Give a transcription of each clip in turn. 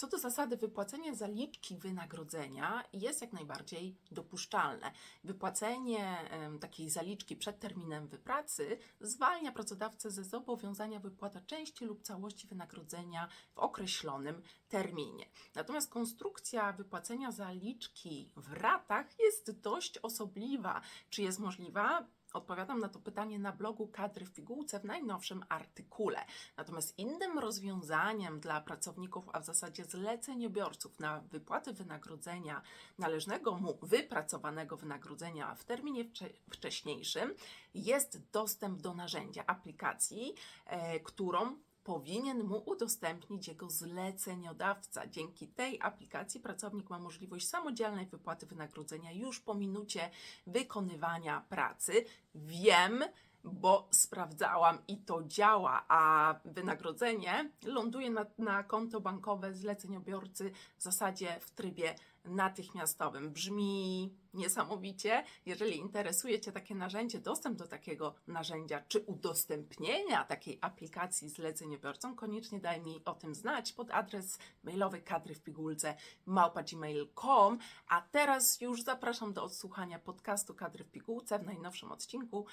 Co do zasady, wypłacenie zaliczki wynagrodzenia jest jak najbardziej dopuszczalne. Wypłacenie takiej zaliczki przed terminem wypracy zwalnia pracodawcę ze zobowiązania wypłata części lub całości wynagrodzenia w określonym terminie. Natomiast konstrukcja wypłacenia zaliczki w ratach jest dość osobliwa. Czy jest możliwa? Odpowiadam na to pytanie na blogu Kadry w Pigułce w najnowszym artykule. Natomiast innym rozwiązaniem dla pracowników, a w zasadzie zleceniobiorców na wypłaty wynagrodzenia, należnego mu wypracowanego wynagrodzenia w terminie wcze- wcześniejszym, jest dostęp do narzędzia, aplikacji, e, którą powinien mu udostępnić jego zleceniodawca. Dzięki tej aplikacji pracownik ma możliwość samodzielnej wypłaty wynagrodzenia już po minucie wykonywania pracy. Wiem, bo sprawdzałam i to działa, a wynagrodzenie ląduje na, na konto bankowe zleceniobiorcy w zasadzie w trybie natychmiastowym. Brzmi niesamowicie. Jeżeli interesuje Cię takie narzędzie, dostęp do takiego narzędzia, czy udostępnienia takiej aplikacji zleceniobiorcom, koniecznie daj mi o tym znać pod adres mailowy kadry w pigułce małpa.gmail.com. A teraz już zapraszam do odsłuchania podcastu Kadry w pigułce. W najnowszym odcinku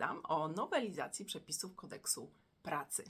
opowiadam o nowelizacji przepisów kodeksu pracy.